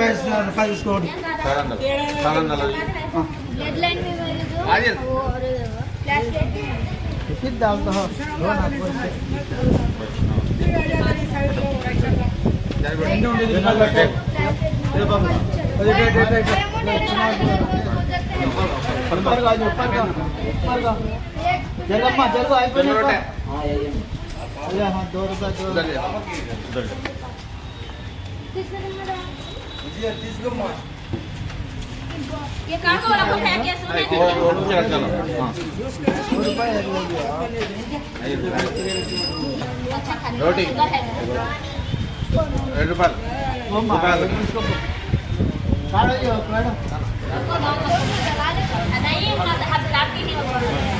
पैसा five score फिर डालता हो ऊपर का ऊपर का ऊपर का जल्दम्मा जल्द आईपोने हाँ दो रुपये दो उधर जा उधर जा किस नंबर ये कहाँ को वाला है? क्या सुन ले और क्या चलो? हाँ। रोटी। रेड पर दुकान सारा ये प्लेट नहीं मतलब हम लाती नहीं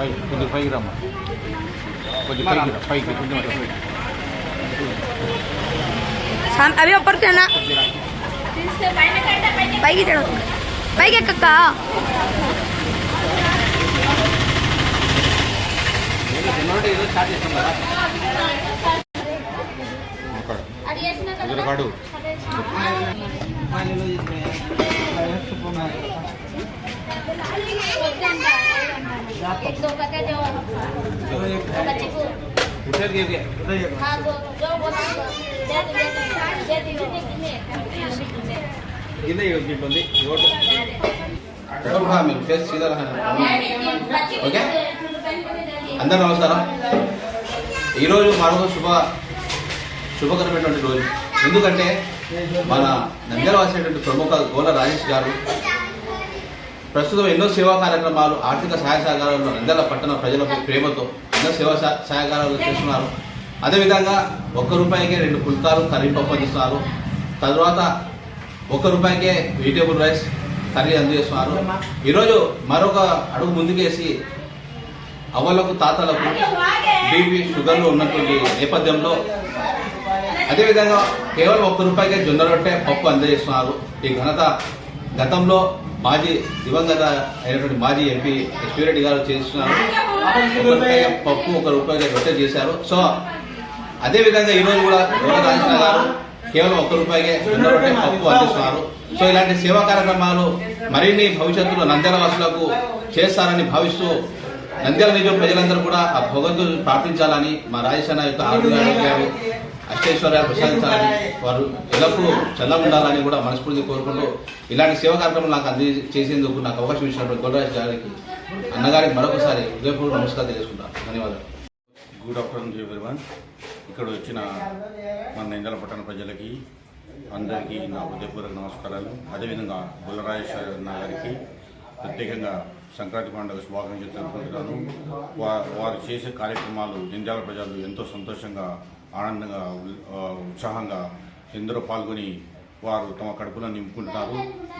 పైకి కొంచెం పైకి రమ్మ. కొంచెం పైకి రా పైకి కొంచెం అవి ఒప్పటి పైకి పైకి ఎక్కక్క? కాడు एक दो करके दो बच्चे को उठेल घे घे हाँ दो जो बोला दे दो दे दो दे दो कितने కింద ఇట్లుంది ఓటు మీరు ఫేస్ సీదా ఓకే అందరూ నమస్కారం ఈరోజు మరొక శుభ శుభకరమైనటువంటి రోజు ఎందుకంటే మన నంద్యాల వాసినటువంటి ప్రముఖ గోల రాజేష్ గారు ప్రస్తుతం ఎన్నో సేవా కార్యక్రమాలు ఆర్థిక సహాయ సహకారాలు నంద్యాల పట్టణ ప్రజలకు ప్రేమతో ఎన్నో సేవా సహ- సహకారాలు చేస్తున్నారు. అదేవిధంగా ఒక్క రూపాయికే రెండు పుల్కాలు కర్రీ పప్పు అందిస్తున్నారు. తర్వాత ఒక్క రూపాయికే వెజిటేబుల్ రైస్ కర్రీ అందజేస్తున్నారు ఈరోజు మరొక అడుగు ముందుకేసి అవ్వలకు తాతలకు బీపీ షుగర్లు ఉన్నటువంటి నేపథ్యంలో అదేవిధంగా కేవలం ఒక్క రూపాయికే జొన్న రొట్టె పప్పు అందజేస్తున్నారు ఈ ఘనత గతంలో మాజీ దివంగత అయినటువంటి మాజీ ఎంపీ ఎస్పీరెడ్డి గారు చేస్తున్నారు. పప్పు ఒక రూపాయి రొట్టె చేశారు. సో అదేవిధంగా ఈరోజు కూడా గౌరవ గారు కేవలం ఒక్క రూపాయికే జొన్న రొట్టె పప్పు అందిస్తున్నారు. సో ఇలాంటి సేవా కార్యక్రమాలు మరిన్ని భవిష్యత్తులో నంద్యాల వాసులకు చేస్తారని భావిస్తూ నంద్యాల నియోజక ప్రజలందరూ కూడా ఆ భగవంతు ప్రార్థించాలని మా రాజేశన్న యొక్క ఆరోగ్యాలు అష్టైశ్వర్యాలు ప్రసాదించాలని వారు ఎల్లప్పుడూ చల్ల ఉండాలని కూడా మనస్ఫూర్తి కోరుకుంటూ ఇలాంటి సేవా కార్యక్రమం నాకు అంది చేసేందుకు నాకు అవకాశం ఇచ్చినప్పుడు గొడవరాజ్ గారికి అన్నగారికి మరొకసారి హృదయపూర్వక నమస్కారం తెలుసుకుంటాను. ధన్యవాదాలు. గుడ్ ఆఫ్టర్నూన్ టు ఇక్కడ వచ్చిన మన నిందల పట్టణ ప్రజలకి అందరికీ నా హృదయపూర్వక నమస్కారాలు. అదేవిధంగా బుల్లరాజేశ్వర గారికి ప్రత్యేకంగా సంక్రాంతి పండుగ శుభాకాంక్షలు తెలుపుకుంటున్నాను వారు చేసే కార్యక్రమాలు నంద్యాల ప్రజలు ఎంతో సంతోషంగా ఆనందంగా ఉత్సాహంగా ఎందరో పాల్గొని వారు తమ కడుపులను నింపుకుంటున్నారు.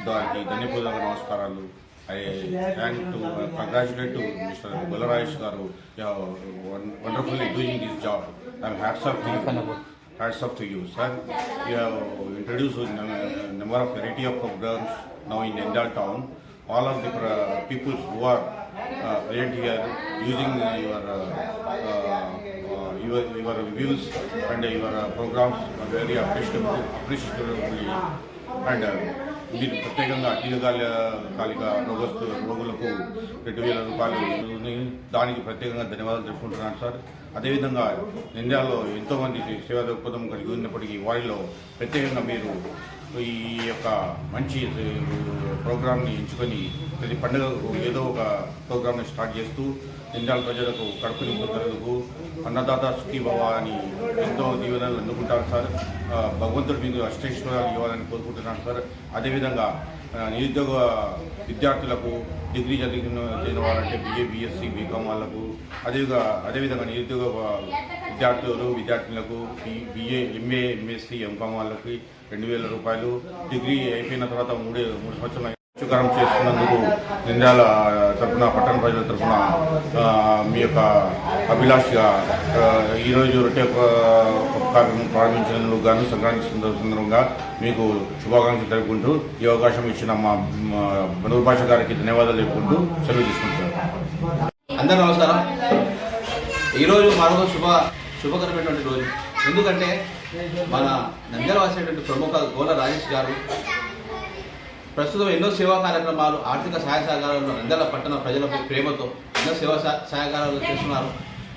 దానికి ధన్యపూర్వక నమస్కారాలు. I thank to congratulate to mister Bullarajesh గారు. Wonderfully doing this job I hats off to hats off to you sir you have introduce number of variety of programs now in Endal town all of the uh, people who are uh, present here using uh, your uh, uh, uh, your your views and your uh, programs are very appreciable appreciably and uh, దీనికి ప్రత్యేకంగా దీర్ఘకాలిక రోగస్తు రోగులకు రెండు వేల రూపాయలు దానికి ప్రత్యేకంగా ధన్యవాదాలు తెలుపుకుంటున్నాను సార్ అదేవిధంగా ఇండియాలో ఎంతోమంది సేవా దృక్పథం కలిగి ఉన్నప్పటికీ వారిలో ప్రత్యేకంగా మీరు ఈ యొక్క మంచి ప్రోగ్రామ్ని ఎంచుకొని ప్రతి పండుగకు ఏదో ఒక ప్రోగ్రామ్ని స్టార్ట్ చేస్తూ నిందాల ప్రజలకు కడుపు నింపుతున్నందుకు అన్నదాత సుఖీ భవ అని ఎంతో దీవెనలు అందుకుంటారు సార్. భగవంతుడు మీకు అష్టైశ్వర్యాలు ఇవ్వాలని కోరుకుంటున్నాను సార్. అదేవిధంగా నిరుద్యోగ విద్యార్థులకు డిగ్రీ చదివిన చదివిన వాళ్ళంటే బిఏ బిఎస్సి బీకామ్ వాళ్ళకు అదేవిధంగా అదేవిధంగా నిరుద్యోగ విద్యార్థులు విద్యార్థులకు బిఏ ఎంఏ ఎంఎస్సి ఎంకామ్ వాళ్ళకి రెండు వేల రూపాయలు డిగ్రీ అయిపోయిన తర్వాత మూడు మూడు సంవత్సరాలు స్వీకారం చేసుకున్నందుకు నింద్యాల తరఫున పట్టణ ప్రజల తరఫున మీ యొక్క అభిలాష్గా ఈరోజు రొట్టె కార్యక్రమం ప్రారంభించినందుకు గాను సంక్రాంతి సందర్భంగా మీకు శుభాకాంక్షలు తెలుపుకుంటూ ఈ అవకాశం ఇచ్చిన మా మా భాష గారికి ధన్యవాదాలు తెలుపుకుంటూ సెలవు తీసుకుంటున్నాను. అందరూ నమస్కారం. ఈరోజు మరొక శుభ శుభకరమైనటువంటి రోజు. ఎందుకంటే మన నంద్యాల వాసినటువంటి ప్రముఖ గోల రాజేష్ గారు ప్రస్తుతం ఎన్నో సేవా కార్యక్రమాలు ఆర్థిక సహాయ సహకారాలు నంద్యాల పట్టణ ప్రజలపై ప్రేమతో ఎన్నో సేవా సహ- సహకారాలు చేస్తున్నారు.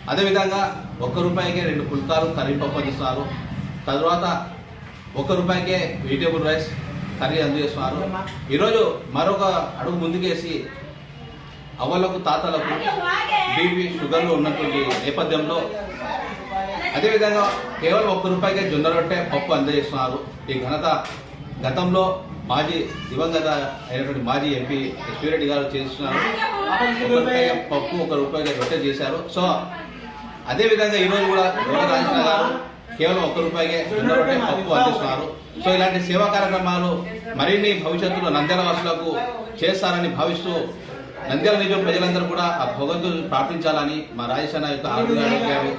అదేవిధంగా ఒక్క రూపాయికే రెండు పుల్కాలు కర్రీ పప్పు అందిస్తున్నారు. తర్వాత ఒక్క రూపాయికే వెజిటేబుల్ రైస్ కర్రీ అందజేస్తున్నారు ఈరోజు మరొక అడుగు ముందుకేసి అవ్వలకు తాతలకు బీపీ షుగర్లు ఉన్నటువంటి నేపథ్యంలో అదేవిధంగా కేవలం ఒక్క రూపాయికే జొన్న రొట్టె పప్పు అందజేస్తున్నారు. ఈ ఘనత గతంలో మాజీ దివంగత అయినటువంటి మాజీ ఎంపీ రెడ్డి గారు చేస్తున్నారు. ఒక రూపాయి పప్పు ఒక రూపాయిగా రొట్టె చేశారు. సో అదేవిధంగా ఈరోజు కూడా గౌరవ గారు కేవలం ఒక్క రూపాయికే జొన్న రొట్టె పప్పు అందిస్తున్నారు. సో ఇలాంటి సేవా కార్యక్రమాలు మరిన్ని భవిష్యత్తులో నంద్యాల వాసులకు చేస్తారని భావిస్తూ నంద్యాల నియోజక ప్రజలందరూ కూడా ఆ భగవంతుని ప్రార్థించాలని మా రాజేశాన యొక్క ఆరోగ్య ఆరోగ్యాలు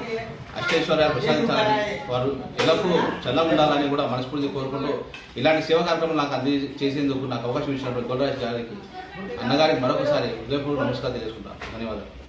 అష్టైశ్వర్యాలు ప్రసాదించాలని వారు ఎల్లప్పుడూ చల్ల ఉండాలని కూడా మనస్ఫూర్తి కోరుకుంటూ ఇలాంటి సేవా కార్యక్రమం నాకు అంది చేసేందుకు నాకు అవకాశం ఇచ్చినప్పుడు గౌరవ గారికి అన్నగారికి మరొకసారి హృదయపూర్వక నమస్కారం తెలియజేసుకుంటాను ధన్యవాదాలు.